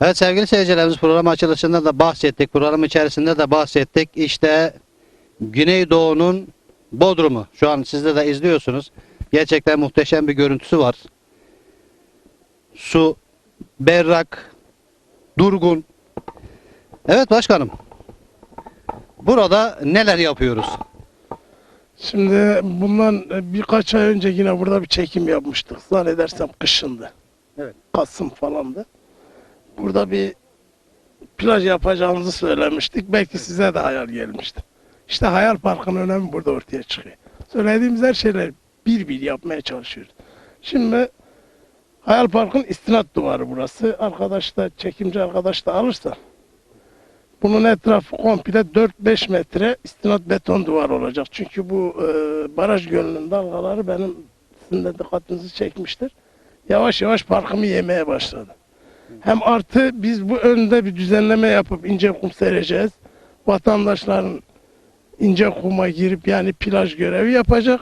Evet sevgili seyircilerimiz program açılışında da bahsettik. Program içerisinde de bahsettik. İşte Güneydoğu'nun Bodrum'u. Şu an siz de de izliyorsunuz. Gerçekten muhteşem bir görüntüsü var. Su berrak, durgun. Evet başkanım. Burada neler yapıyoruz? Şimdi bundan birkaç ay önce yine burada bir çekim yapmıştık. Zannedersem kışındı. Evet. Kasım falandı. Burada bir plaj yapacağımızı söylemiştik. Belki size de hayal gelmişti. İşte hayal parkının önemi burada ortaya çıkıyor. Söylediğimiz her şeyleri bir bir yapmaya çalışıyoruz. Şimdi hayal parkın istinat duvarı burası. Arkadaş da çekimci arkadaş da alırsa bunun etrafı komple 4-5 metre istinat beton duvar olacak. Çünkü bu e, baraj gölünün dalgaları benim sizin de dikkatinizi çekmiştir. Yavaş yavaş parkımı yemeye başladı. Hem artı biz bu önde bir düzenleme yapıp ince kum sereceğiz. Vatandaşların ince kuma girip yani plaj görevi yapacak.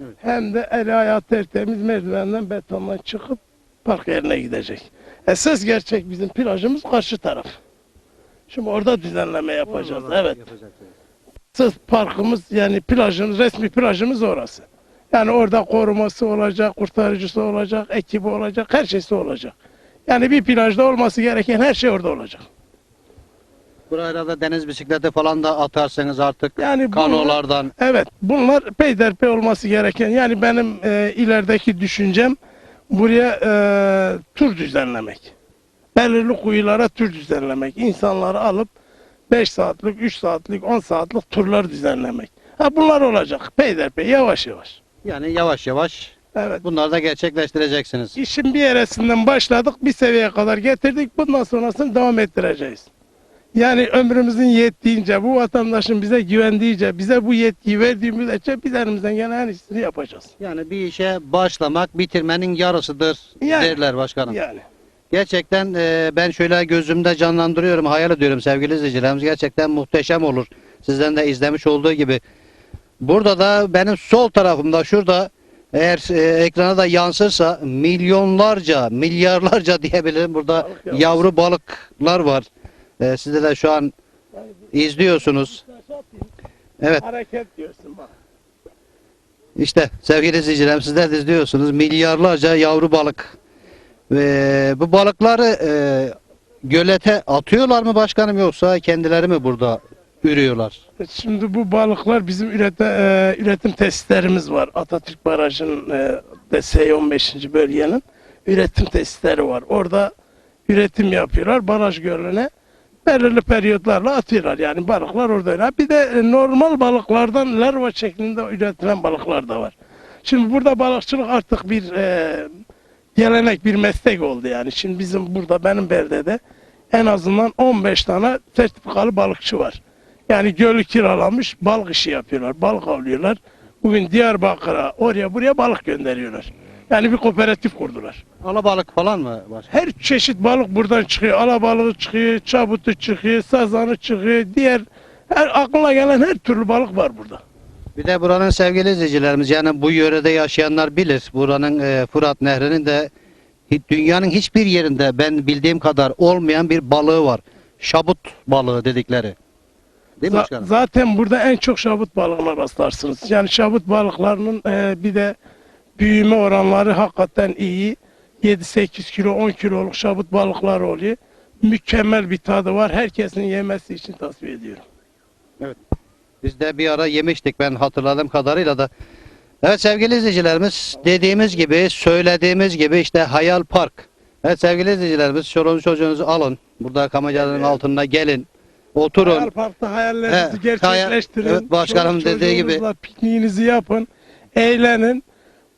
Evet. Hem de el ayağı tertemiz merdivenden betondan çıkıp park yerine gidecek. Esas gerçek bizim plajımız karşı taraf. Şimdi orada düzenleme yapacağız. Evet. Esas parkımız yani plajımız, resmi plajımız orası. Yani orada koruması olacak, kurtarıcısı olacak, ekibi olacak, her şeysi olacak. Yani bir plajda olması gereken her şey orada olacak. Buraya da deniz bisikleti falan da atarsanız artık Yani bunlar- kanolardan. Evet, bunlar peyderpey olması gereken. Yani benim e, ilerideki düşüncem buraya e, tur düzenlemek. Belirli kuyulara tur düzenlemek. İnsanları alıp 5 saatlik, 3 saatlik, 10 saatlik turlar düzenlemek. Ha bunlar olacak. Peyderpey, yavaş yavaş. Yani yavaş yavaş Evet. bunları da gerçekleştireceksiniz. İşin bir yeresinden başladık, bir seviyeye kadar getirdik. Bundan sonrasını devam ettireceğiz. Yani ömrümüzün yettiğince, bu vatandaşın bize güvendiğince, bize bu yetkiyi verdiği müddetçe biz elimizden gelen en iyisini yapacağız. Yani bir işe başlamak bitirmenin yarısıdır Yani. derler başkanım. Yani. Gerçekten e, ben şöyle gözümde canlandırıyorum, hayal ediyorum sevgili izleyicilerimiz. Gerçekten muhteşem olur. Sizden de izlemiş olduğu gibi. Burada da benim sol tarafımda şurada eğer e, ekrana da yansırsa milyonlarca, milyarlarca diyebilirim. Burada Balık yavrusu. yavru balıklar var. E, siz de şu an izliyorsunuz. Evet. Hareket diyorsun bak. İşte sevgili izleyicilerim sizler de izliyorsunuz. Milyarlarca yavru balık. Ve bu balıkları e, gölete atıyorlar mı başkanım yoksa kendileri mi burada ürüyorlar? Şimdi bu balıklar bizim ürete, e, üretim tesislerimiz var. Atatürk Barajı'nın e, de S15. bölgenin üretim tesisleri var. Orada üretim yapıyorlar. Baraj gölüne belirli periyotlarla atıyorlar. Yani balıklar orada. oynar. Bir de e, normal balıklardan larva şeklinde üretilen balıklar da var. Şimdi burada balıkçılık artık bir e, gelenek, bir meslek oldu yani. Şimdi bizim burada benim beldede en azından 15 tane sertifikalı balıkçı var. Yani gölü kiralamış balık işi yapıyorlar. Balık avlıyorlar. Bugün Diyarbakır'a oraya buraya balık gönderiyorlar. Yani bir kooperatif kurdular. Alabalık falan mı başkanım? Her çeşit balık buradan çıkıyor. Alabalığı çıkıyor, çabutu çıkıyor, sazanı çıkıyor. Diğer her aklına gelen her türlü balık var burada. Bir de buranın sevgili izleyicilerimiz yani bu yörede yaşayanlar bilir. Buranın e, Fırat Nehri'nin de dünyanın hiçbir yerinde ben bildiğim kadar olmayan bir balığı var. Şabut balığı dedikleri. Değil mi başkanım? zaten burada en çok şabut balığına rastlarsınız. Yani şabut balıklarının e, bir de büyüme oranları hakikaten iyi. 7-8 kilo 10 kiloluk şabut balıklar oluyor. Mükemmel bir tadı var. Herkesin yemesi için tavsiye ediyorum. Biz de bir ara yemiştik ben hatırladığım kadarıyla da. Evet sevgili izleyicilerimiz dediğimiz gibi söylediğimiz gibi işte Hayal Park. Evet sevgili izleyicilerimiz çoluğunuzu çocuğunuzu alın. Burada kamacanın Evet. altında gelin. Oturun. Hayal Park'ta hayallerinizi He, gerçekleştirin. hayal- evet, başkanım Çoluk dediği gibi. çocuğunuzla Pikniğinizi yapın. Eğlenin.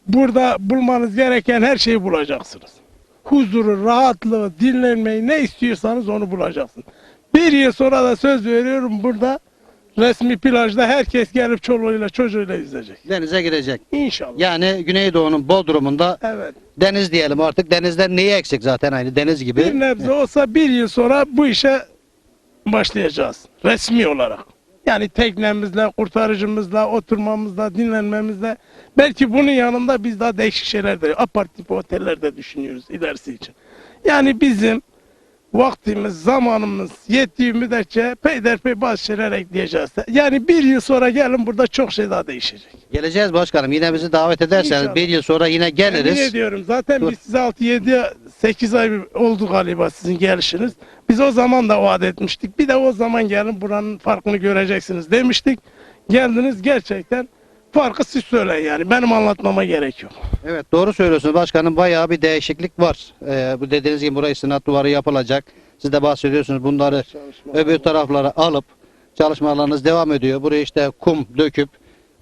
Burada bulmanız gereken her şeyi bulacaksınız. Huzuru, rahatlığı, dinlenmeyi ne istiyorsanız onu bulacaksınız. Bir yıl sonra da söz veriyorum burada resmi plajda herkes gelip çoluğuyla çocuğuyla yüzecek. Denize girecek. İnşallah. Yani Güneydoğu'nun Bodrum'unda Evet. deniz diyelim artık. Denizden neyi eksik zaten aynı deniz gibi. Bir nebze olsa bir yıl sonra bu işe başlayacağız. Resmi olarak. Yani teknemizle, kurtarıcımızla, oturmamızla, dinlenmemizle. Belki bunun yanında biz daha değişik şeyler de, apart tipi oteller de düşünüyoruz ilerisi için. Yani bizim vaktimiz, zamanımız yettiği müddetçe peyderpey bazı şeyler ekleyeceğiz. Yani bir yıl sonra gelin burada çok şey daha değişecek. Geleceğiz başkanım. Yine bizi davet ederseniz İnşallah. bir yıl sonra yine Yemin geliriz. ediyorum zaten Dur. biz size 6-7 8 ay oldu galiba sizin gelişiniz. Biz o zaman da vaat etmiştik. Bir de o zaman gelin buranın farkını göreceksiniz demiştik. Geldiniz gerçekten farkı siz söyleyin yani. Benim anlatmama gerek yok. Evet doğru söylüyorsunuz başkanım. Bayağı bir değişiklik var. Ee, bu dediğiniz gibi burayı sınat duvarı yapılacak. Siz de bahsediyorsunuz bunları öbür taraflara alıp çalışmalarınız devam ediyor. Buraya işte kum döküp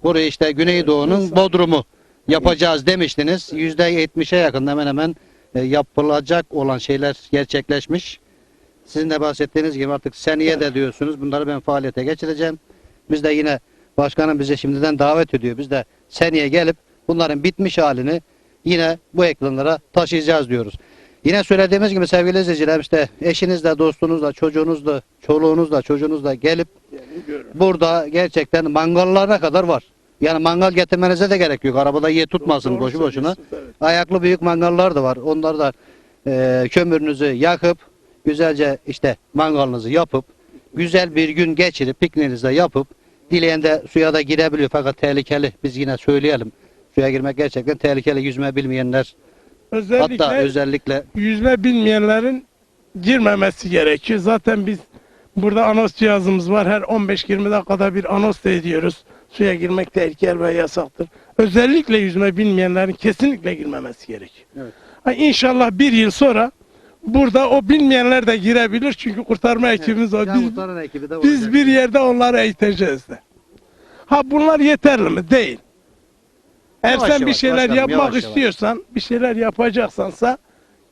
burayı işte Güneydoğu'nun Bodrum'u yapacağız demiştiniz. %70'e yakın hemen hemen e, yapılacak olan şeyler gerçekleşmiş. Sizin de bahsettiğiniz gibi artık seneye de diyorsunuz. Bunları ben faaliyete geçireceğim. Biz de yine başkanım bize şimdiden davet ediyor. Biz de seneye gelip bunların bitmiş halini yine bu ekranlara taşıyacağız diyoruz. Yine söylediğimiz gibi sevgili izleyiciler işte eşinizle, dostunuzla, çocuğunuzla, çoluğunuzla, çocuğunuzla gelip burada gerçekten mangallarına kadar var. Yani mangal getirmenize de gerek yok. Arabada ye tutmasın Doğru boşu boşuna. evet. Ayaklı büyük mangallar da var. Onları da e, kömürünüzü yakıp güzelce işte mangalınızı yapıp güzel bir gün geçirip pikniğinizi de yapıp dileyen de suya da girebiliyor fakat tehlikeli. Biz yine söyleyelim. Suya girmek gerçekten tehlikeli. Yüzme bilmeyenler Özellikle hatta özellikle yüzme bilmeyenlerin girmemesi gerekiyor. Zaten biz burada anons cihazımız var. Her 15-20 dakikada bir anons da ediyoruz. Suya girmek tehlikeli ve yasaktır. Özellikle yüzme bilmeyenlerin kesinlikle girmemesi gerekiyor. Evet. İnşallah bir yıl sonra burada o bilmeyenler de girebilir. Çünkü kurtarma ekibimiz. Can Biz, Kurtaran ekibi de biz olacak. bir yerde onları eğiteceğiz de. Ha bunlar yeterli mi? Değil. Eğer Yavaş sen bir yavaş, şeyler başkanım, yapmak yavaş yavaş. istiyorsan, bir şeyler yapacaksansa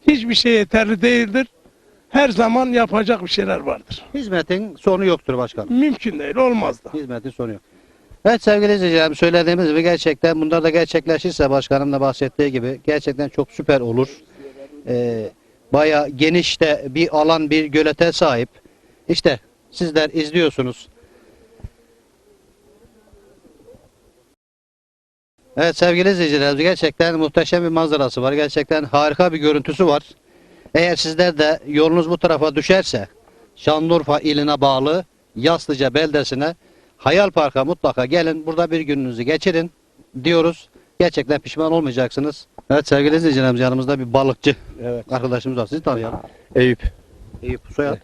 hiçbir şey yeterli değildir. Her zaman yapacak bir şeyler vardır. Hizmetin sonu yoktur başkanım. Mümkün değil, olmaz da. Hizmetin sonu yok. Evet sevgili izleyicilerim söylediğimiz gibi gerçekten bunlar da gerçekleşirse başkanım da bahsettiği gibi gerçekten çok süper olur. Ee, Baya geniş de bir alan bir gölete sahip. İşte sizler izliyorsunuz. Evet sevgili izleyicilerimiz gerçekten muhteşem bir manzarası var. Gerçekten harika bir görüntüsü var. Eğer sizler de yolunuz bu tarafa düşerse Şanlıurfa iline bağlı Yaslıca beldesine Hayal Park'a mutlaka gelin. Burada bir gününüzü geçirin diyoruz. Gerçekten pişman olmayacaksınız. Evet sevgili izleyicilerimiz yanımızda bir balıkçı Evet. arkadaşımız var. Sizi tanıyalım. Eyüp. Eyüp Soyad.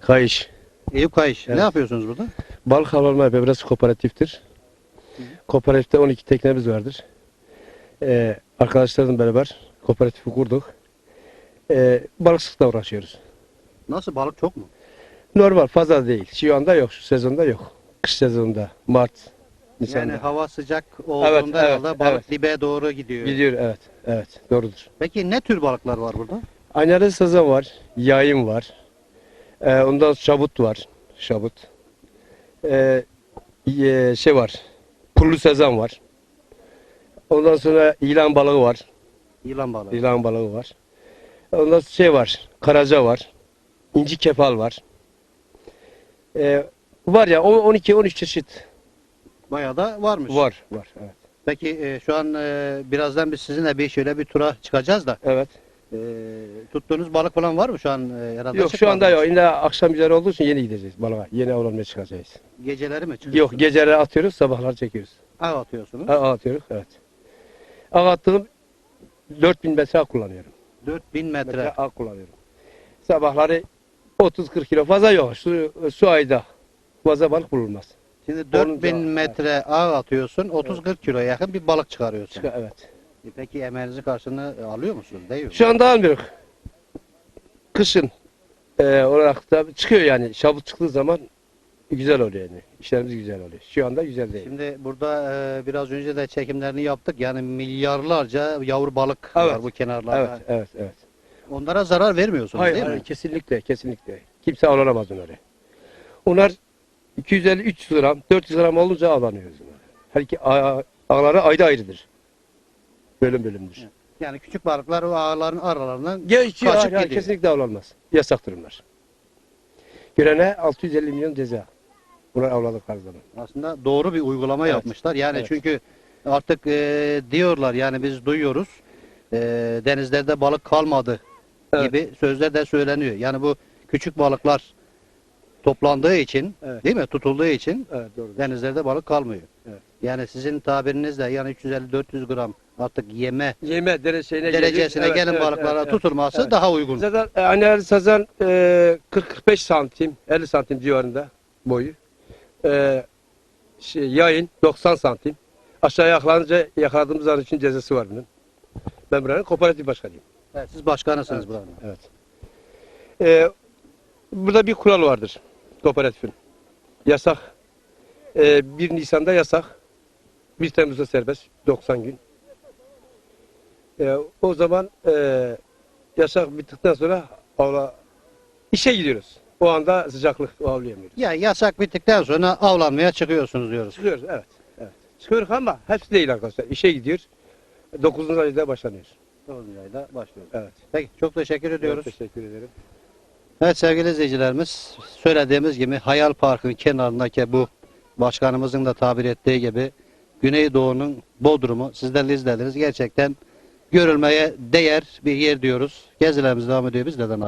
Kayış. Eyüp Kayış. Evet. Ne yapıyorsunuz burada? Balık avlanma yapıyor. Burası kooperatiftir. Kooperatifte 12 teknemiz vardır. Ee, arkadaşlarımla beraber kooperatifi kurduk. Ee, balıkçılıkla uğraşıyoruz. Nasıl balık çok mu? Normal fazla değil. Şu anda yok. Şu sezonda yok. Kış sezonunda. Mart. Nisan'da. Yani hava sıcak olduğunda Evet, evet, balık evet. dibe doğru gidiyor. Gidiyor evet. Evet. Doğrudur. Peki ne tür balıklar var burada? Aynalı sazan var. Yayım var. Ee, ondan şabut var. Şabut. Ee, e, şey var. Pullu sazan var. Ondan sonra ilan balığı var. Yılan balığı. İlan balığı var. Ondan sonra şey var. Karaca var. İnci kefal var. Ee, var ya 12-13 çeşit Bayağı da varmış. var. Var. Evet. Peki e, şu an e, birazdan biz sizinle bir şöyle bir tura çıkacağız da evet. e, tuttuğunuz balık falan var mı şu an e, herhalde? Yok şu anda yok. Yine akşam üzeri olduğu için yeni gideceğiz balığa. Yeni avlanmaya çıkacağız. Geceleri mi çıkıyorsunuz? Yok geceleri atıyoruz sabahlar çekiyoruz. Av atıyorsunuz. Ağ atıyoruz evet. Ağ attığım 4000 metre ağ kullanıyorum. 4000 metre. Metre ağ kullanıyorum. Sabahları 30-40 kilo fazla yok. Su, su ayda fazla balık bulunmaz. Şimdi 4000 Olunca- metre ağ atıyorsun 30-40 kiloya yakın bir balık çıkarıyorsun. Çıkar, evet. E, Peki emeğinizi karşılığını e, alıyor musunuz? Değil mi? Şu anda almıyoruz. Kışın e, olarak da çıkıyor yani. Şabut çıktığı zaman güzel oluyor yani. İşlerimiz güzel oluyor. Şu anda güzel değil. Şimdi burada e, biraz önce de çekimlerini yaptık. Yani milyarlarca yavru balık var Evet. bu kenarlarda. Evet, evet, evet. Onlara zarar vermiyorsunuz Hayır, değil hayır, mi? kesinlikle, kesinlikle. Kimse avlanamaz onları. Onlar 250-300 gram, 400 gram olunca avlanıyoruz. Her iki ağ- ağları ayrı ayrıdır. Bölüm bölümdür. Yani küçük balıklar o ağların aralarından Geçiyor, Kaçıp gidiyor. kesinlikle avlanmaz. Yasak durumlar. Görene 650 milyon ceza. Bunlar avladıkları zaman. aslında doğru bir uygulama Evet. yapmışlar. Yani Evet. çünkü artık e, diyorlar yani biz duyuyoruz e, denizlerde balık kalmadı Evet. gibi sözler de söyleniyor. Yani bu küçük balıklar toplandığı için Evet. değil mi? Tutulduğu için Evet doğru. denizlerde balık kalmıyor. Evet. Yani sizin tabirinizle yani 350-400 gram artık yeme Yeme derecesine derecesine. Evet, gelin evet, balıklara evet, tutulması Evet. daha uygun. Zaten e, hani her sazan e, 40-45 santim, 50 santim civarında boyu. E, şey, yayın 90 santim. Aşağı yakalanınca yakaladığımız an için cezası var bunun. Ben buranın kooperatif başkanıyım. Evet, siz başkanısınız Evet. buranın. Evet. E, burada bir kural vardır kooperatifin. Yasak. E, 1 Nisan'da yasak. 1 Temmuz'da serbest. 90 gün. E, o zaman e, yasak bittikten sonra avla, işe gidiyoruz. O anda sıcaklık avlayamıyoruz. Ya yasak bittikten sonra avlanmaya çıkıyorsunuz diyoruz. Çıkıyoruz evet. evet. Çıkıyoruz ama hepsi değil arkadaşlar. İşe gidiyor. 9. ayda başlanıyor. 9. ayda başlıyoruz. Evet. Peki çok teşekkür ediyoruz. Teşekkür ederim. Evet sevgili izleyicilerimiz söylediğimiz gibi Hayal Park'ın kenarındaki bu başkanımızın da tabir ettiği gibi Güneydoğu'nun Bodrum'u sizlerle izlediniz. Gerçekten görülmeye değer bir yer diyoruz. Gezilerimiz devam ediyor. Biz neden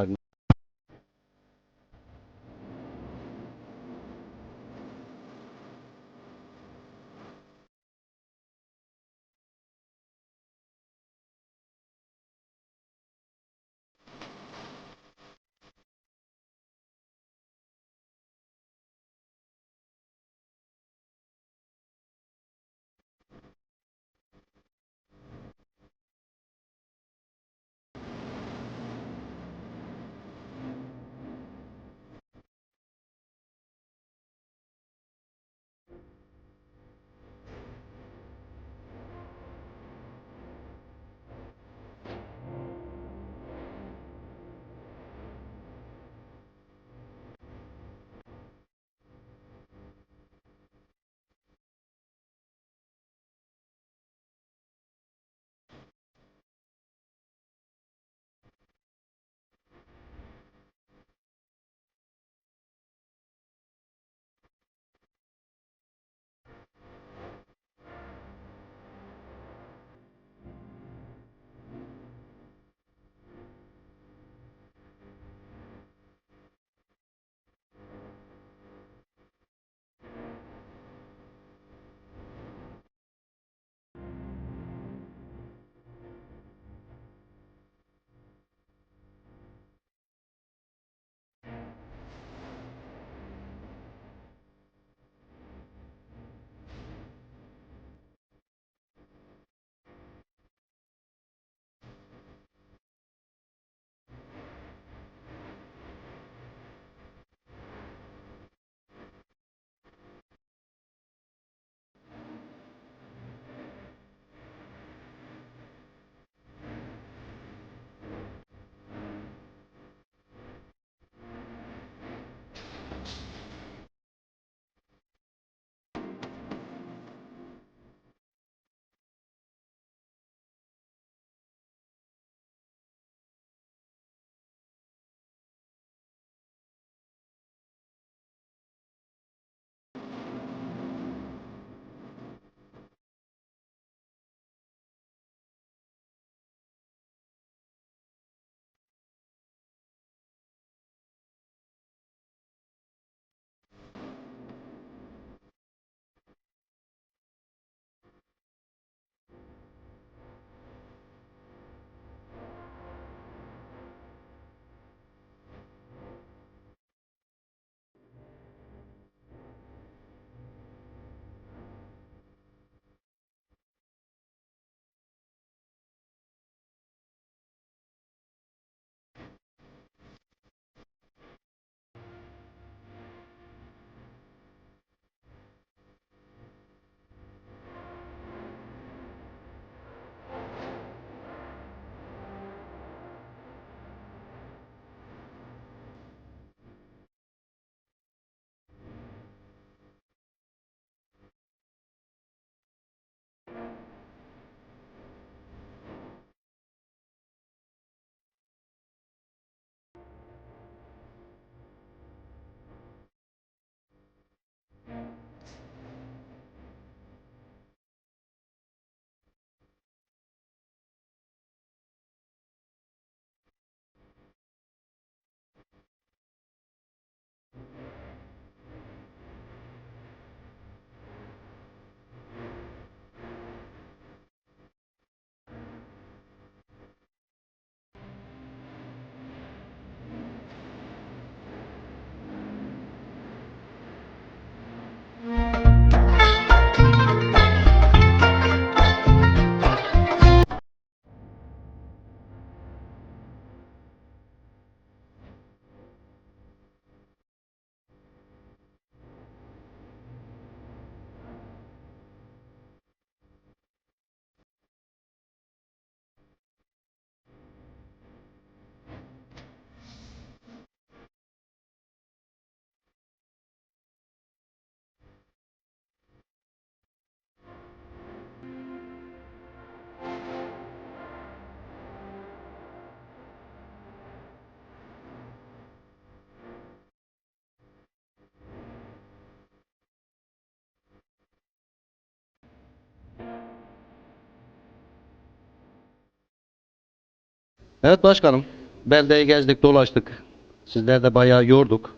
Evet başkanım. Beldeyi gezdik, dolaştık. Sizler de bayağı yorduk.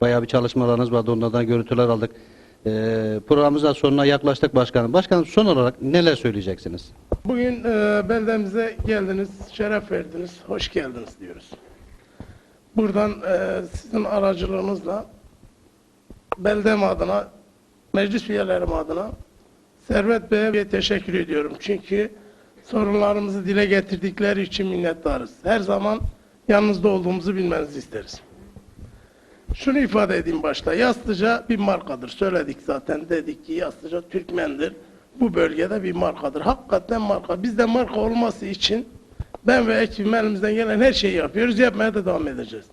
Bayağı bir çalışmalarınız vardı. Onlardan görüntüler aldık. Ee, programımızın sonuna yaklaştık başkanım. Başkanım son olarak neler söyleyeceksiniz? Bugün e, beldemize geldiniz, şeref verdiniz, hoş geldiniz diyoruz. Buradan e, sizin aracılığınızla beldem adına, meclis üyelerim adına Servet Bey'e teşekkür ediyorum. Çünkü sorunlarımızı dile getirdikleri için minnettarız. Her zaman yanınızda olduğumuzu bilmenizi isteriz. Şunu ifade edeyim başta. Yaslıca bir markadır. Söyledik zaten. Dedik ki Yaslıca Türkmendir. Bu bölgede bir markadır. Hakikaten marka. Biz de marka olması için ben ve ekibim elimizden gelen her şeyi yapıyoruz. Yapmaya da devam edeceğiz.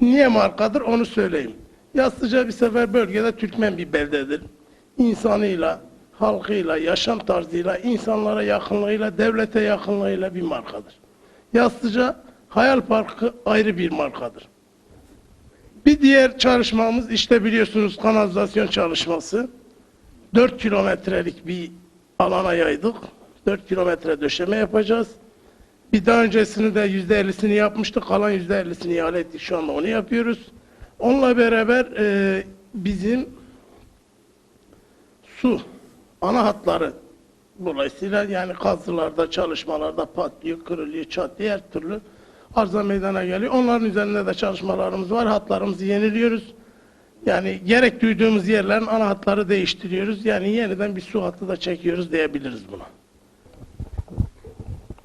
Niye markadır onu söyleyeyim. Yaslıca bir sefer bölgede Türkmen bir beldedir. İnsanıyla, halkıyla, yaşam tarzıyla, insanlara yakınlığıyla, devlete yakınlığıyla bir markadır. Yaslıca Hayal Parkı ayrı bir markadır. Bir diğer çalışmamız işte biliyorsunuz kanalizasyon çalışması. 4 kilometrelik bir alana yaydık. 4 kilometre döşeme yapacağız. Bir daha öncesini de yüzde ellisini yapmıştık. Kalan yüzde ellisini ihale ettik. Şu anda onu yapıyoruz. Onunla beraber e, bizim su ana hatları dolayısıyla yani kazılarda, çalışmalarda patlıyor, kırılıyor, çatlıyor, her türlü arıza meydana geliyor. Onların üzerinde de çalışmalarımız var. Hatlarımızı yeniliyoruz. Yani gerek duyduğumuz yerlerin ana hatları değiştiriyoruz. Yani yeniden bir su hattı da çekiyoruz diyebiliriz buna.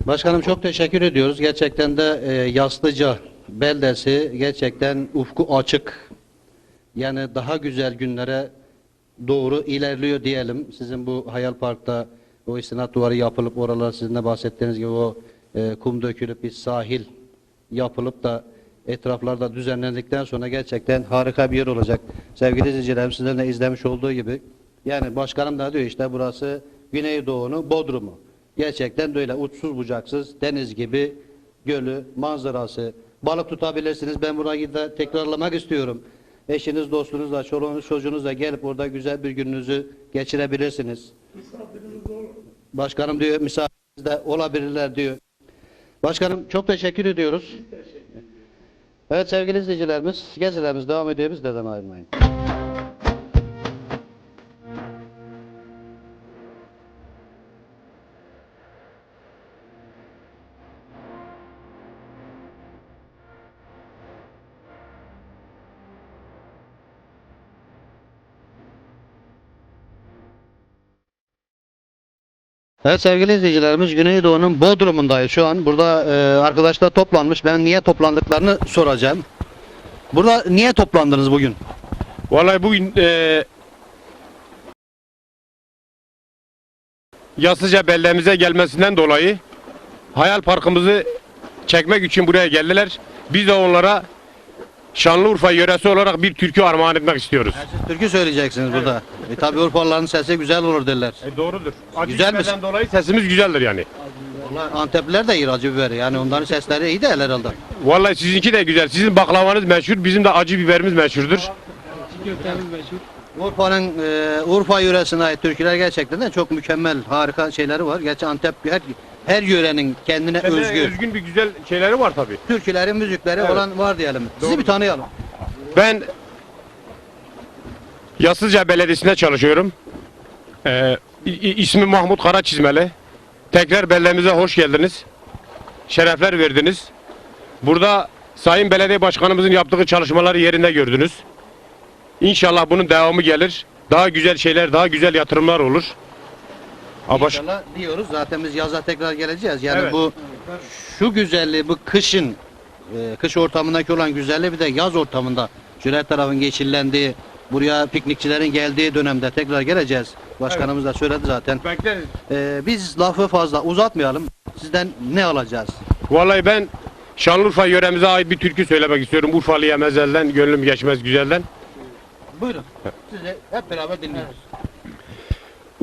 Başkanım çok teşekkür ediyoruz. Gerçekten de e, Yaslıca beldesi gerçekten ufku açık. Yani daha güzel günlere doğru ilerliyor diyelim. Sizin bu Hayal Park'ta o istinat duvarı yapılıp oralar sizin de bahsettiğiniz gibi o e, kum dökülüp bir sahil yapılıp da etraflarda düzenlendikten sonra gerçekten harika bir yer olacak. Sevgili izleyicilerim sizlerin de izlemiş olduğu gibi yani başkanım da diyor işte burası Güneydoğu'nun Bodrum'u. Gerçekten de öyle uçsuz bucaksız deniz gibi gölü, manzarası, balık tutabilirsiniz. Ben burayı da tekrarlamak istiyorum. Eşiniz, dostunuzla, çoluğunuz, çocuğunuzla gelip burada güzel bir gününüzü geçirebilirsiniz. Başkanım diyor misafiriniz de olabilirler diyor. Başkanım çok teşekkür ediyoruz. Evet sevgili izleyicilerimiz gezilerimiz devam ediyor. Bizlerden ayrılmayın. Evet sevgili izleyicilerimiz Güneydoğu'nun Bodrum'undayız şu an. Burada e, arkadaşlar toplanmış. Ben niye toplandıklarını soracağım. Burada niye toplandınız bugün? Vallahi bugün eee Yaslıca beldemize gelmesinden dolayı hayal parkımızı çekmek için buraya geldiler. Biz de onlara Şanlıurfa yöresi olarak bir türkü armağan etmek istiyoruz. Siz türkü söyleyeceksiniz burada. E, tabi Urfalıların sesi güzel olur derler. E, doğrudur. Acı Güzel mi? biberden dolayı sesimiz güzeldir yani. Vallahi Antepliler de iyi acı biberi. Yani onların sesleri iyi değerler herhalde. Vallahi sizinki de güzel. Sizin baklavanız meşhur, bizim de acı biberimiz meşhurdur. Urfa'nın e, Urfa yöresine ait türküler gerçekten de çok mükemmel, harika şeyleri var. Gerçi Antep her, her yörenin kendine Kendine özgü özgün bir güzel şeyleri var tabii. türküleri, müzikleri Evet. olan var diyelim. Sizi Doğru. bir tanıyalım. Ben Yaslıca Belediyesi'nde çalışıyorum. Ee, i- i- ismim Mahmut Karaçizmeli. Tekrar beldemize hoş geldiniz. Şerefler verdiniz. Burada Sayın Belediye Başkanımızın yaptığı çalışmaları yerinde gördünüz. İnşallah bunun devamı gelir. Daha güzel şeyler, daha güzel yatırımlar olur. Baş- İnşallah diyoruz. Zaten biz yaza tekrar geleceğiz. Yani Evet. bu şu güzelliği, bu kışın e, kış ortamındaki olan güzelliği bir de yaz ortamında her tarafın geçillendiği, buraya piknikçilerin geldiği dönemde tekrar geleceğiz. Başkanımız da söyledi zaten. Bekleriz. E, biz lafı fazla uzatmayalım. Sizden ne alacağız? Vallahi ben Şanlıurfa yöremize ait bir türkü söylemek istiyorum. Urfalı'ya mezelden, gönlüm geçmez güzelden. Buyurun. Sizi hep beraber dinliyoruz.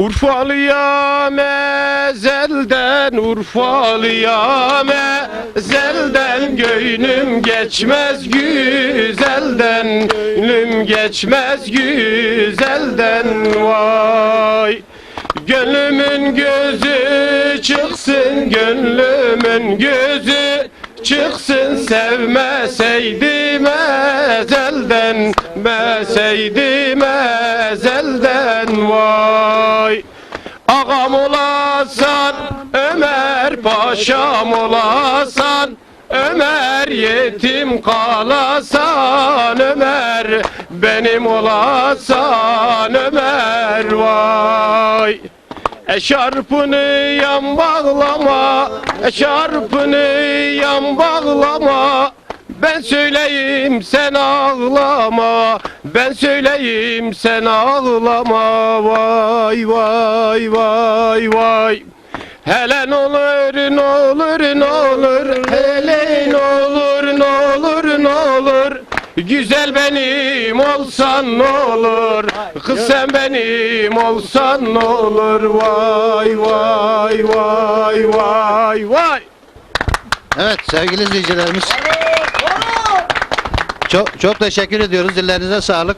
Urfalıya mezelden, Urfalıya mezelden Gönlüm geçmez güzelden, gönlüm geçmez güzelden Vay! Gönlümün gözü çıksın, gönlümün gözü çıksın sevmeseydim ezelden Meseydim ezelden. Vay! Ağam olasan Ömer paşam olasan Ömer yetim kalasan Ömer benim olasan Ömer vay Eşarpını yan bağlama Eşarpını yan bağlama. Ben söyleyeyim sen ağlama. Ben söyleyeyim sen ağlama. Vay vay vay vay. Hele ne olur ne olur ne olur. Hele ne olur ne olur ne olur Güzel benim olsan ne olur Kız sen benim olsan ne olur Vay vay vay vay vay Evet sevgili izleyicilerimiz. Çok, çok teşekkür ediyoruz. Dillerinize sağlık.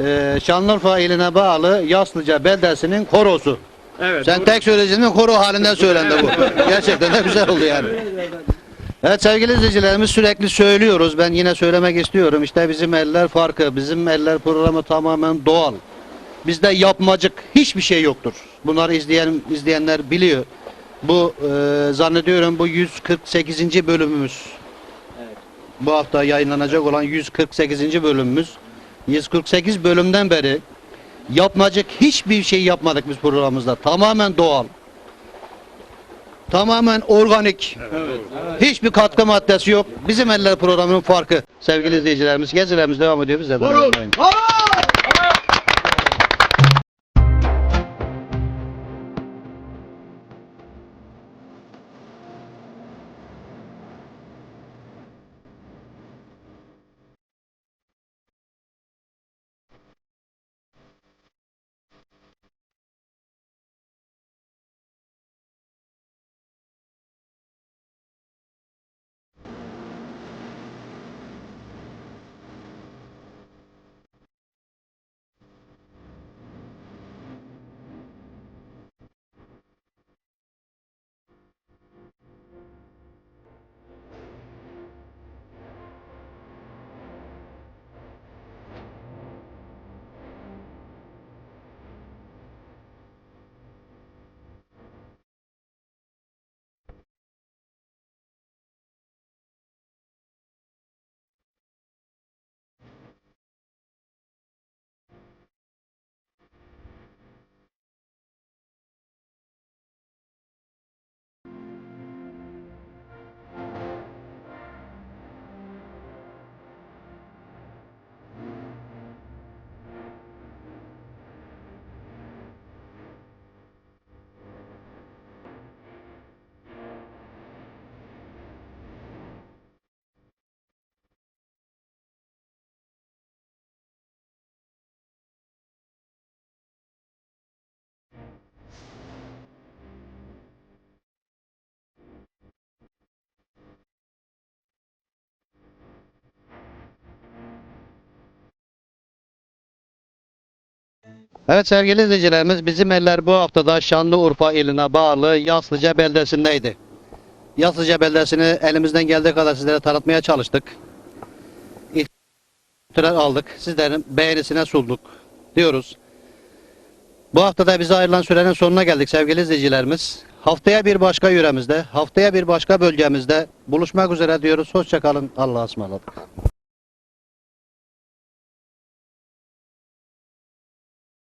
Ee, Şanlıurfa iline bağlı Yaslıca beldesinin korosu. Evet Sen tek söyleyeceğin koro halinde söylendi bu. Gerçekten de güzel oldu yani. Evet sevgili izleyicilerimiz sürekli söylüyoruz. Ben yine söylemek istiyorum. İşte bizim eller farkı. Bizim eller programı tamamen doğal. Bizde yapmacık hiçbir şey yoktur. Bunları izleyen izleyenler biliyor. Bu e, zannediyorum bu 148. bölümümüz. Bu hafta yayınlanacak olan 148. bölümümüz. 148 bölümden beri yapmacık hiçbir şey yapmadık biz programımızda. Tamamen doğal. Tamamen organik. Hiçbir katkı maddesi yok. Bizim eller programının farkı. Sevgili izleyicilerimiz gezilerimiz devam ediyor. Bize de unutmayın. Evet sevgili izleyicilerimiz bizim eller bu haftada Şanlıurfa iline bağlı Yaslıca beldesindeydi. Yaslıca beldesini elimizden geldiği kadar sizlere tanıtmaya çalıştık. İlk aldık. Sizlerin beğenisine sunduk diyoruz. Bu haftada bize ayrılan sürenin sonuna geldik sevgili izleyicilerimiz. Haftaya bir başka yöremizde, haftaya bir başka bölgemizde buluşmak üzere diyoruz. Hoşçakalın. Allah'a ısmarladık.